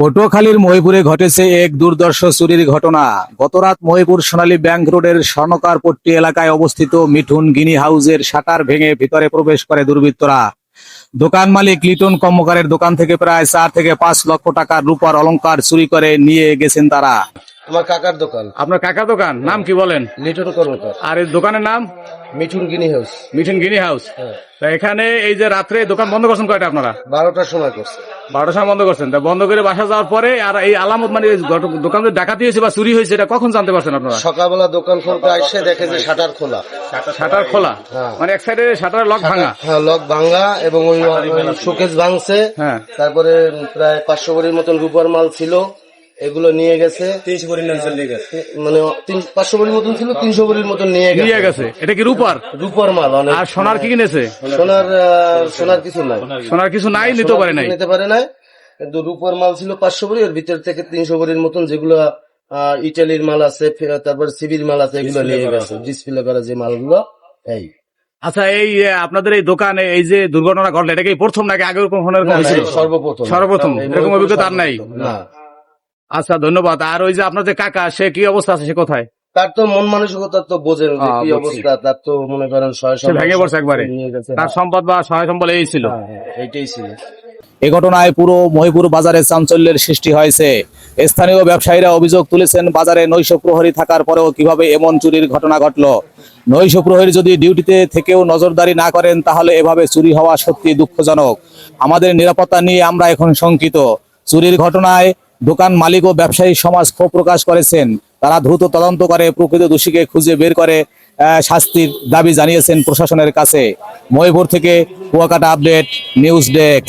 পটুয়াখালীর মহিপুরে ঘটেছে এক দুর্দর্শ চুরির ঘটনা। গতরাত মহিপুর সোনালী ব্যাংক রোডের স্বর্ণকার পট্টি এলাকায় অবস্থিত মিঠুন গিনি হাউজের শাটার ভেঙে ভিতরে প্রবেশ করে দুর্বৃত্তরা। দোকান মালিক লিটন কর্মকারের দোকান থেকে প্রায় চার থেকে পাঁচ লক্ষ টাকার রূপার অলঙ্কার চুরি করে নিয়ে গেছেন তারা। আমার কাকার দোকান। আপনার কাকা দোকান? নাম কি বলেন? লিটন কর্মকার। আর এই দোকানের নাম? Mithun guinea house. Mithun guinea house. তা এখানে এই যে রাত্রে দোকান বন্ধ করছেন কয়টা আপনারা? বারোটার সময় করছে। বারোটার সময় বন্ধ করছেন। তা বন্ধ করে বাসা যাওয়ার পরে আর এই আলামত মানে দোকান ডাকাতি হয়েছে বা চুরি হয়েছে এটা কখন জানতে পারছেন আপনারা? সকালবেলা দোকান খুলতে আসে দেখে যে শাটার খোলা। শাটার খোলা? হ্যাঁ। মানে এক সাইডে শাটার লক ভাঙা? হ্যাঁ লক ভাঙ্গা এবং ওই শোকেস ভাঙছে। হ্যাঁ। তারপরে প্রায় পাঁচশো ভরির মতন রূপার মাল ছিল। এগুলো নিয়ে গেছে। তিনশো কোটি মানে পাঁচশো ভরির মতন ছিল তিনশো ভরির মতন নিয়ে নিয়ে গেছে। এটা কি রূপার? রূপার মাল অনেক। আর সোনার কি কিনেছে? সোনার সোনার কিছু নাই। সোনার কিছু নাই। নিতে পারে নাই। নিতে পারে নাই। কিন্তু রূপার মাল ছিল পাঁচশো ভরি ওর ভিতর থেকে তিনশো ভরির মতন যেগুলো ইটালির মাল আছে তারপর সিবির মাল আছে এগুলো নিয়ে গেছে। ডিসপ্লে করা যে মালগুলো এই। আচ্ছা এই আপনাদের এই দোকানে এই যে দুর্ঘটনা ঘটলো এটা কি প্রথম নাকি আগে কখনো সর্বপ্রথম। সর্বপ্রথম। এরকম অভিজ্ঞতা আর নাই। না। আচ্ছা ধন্যবাদ। আর ওই যে আপনার যে কাকা সে কি অবস্থা আছে? সে কোথায়? তার তো মন মানসিকতা তো বোঝেন যে কি অবস্থা। তার তো মনে করেন ছয় সে ভেঙে পড়ছে একবারে। তার সম্পদ বা সহায় সম্বল এই ছিল। হ্যাঁ, হ্যাঁ, এইটাই ছিল। এ ঘটনায় পুরো মহিপুর বাজারে চাঞ্চল্যের সৃষ্টি হয়েছে। স্থানীয় ব্যবসায়ীরা অভিযোগ তুলেছেন বাজারে নৈশ প্রহরী থাকার পরেও কীভাবে এমন চুরির ঘটনা ঘটল। নৈশ প্রহরী যদি ডিউটিতে থেকেও নজরদারি না করেন তাহলে এভাবে চুরি হওয়া সত্যি দুঃখজনক। আমাদের নিরাপত্তা নিয়ে আমরা এখন শঙ্কিত। চুরির ঘটনায় দোকান মালিক ও ব্যবসায়ী সমাজ ক্ষোভ প্রকাশ করেছেন। তারা দ্রুত তদন্ত করে, প্রকৃত দোষীকে খুঁজে বের করে শাস্তির দাবি জানিয়েছেন প্রশাসনের কাছে। মহিপুর থেকে কুয়াকাটা আপডেট, নিউজ ডেস্ক।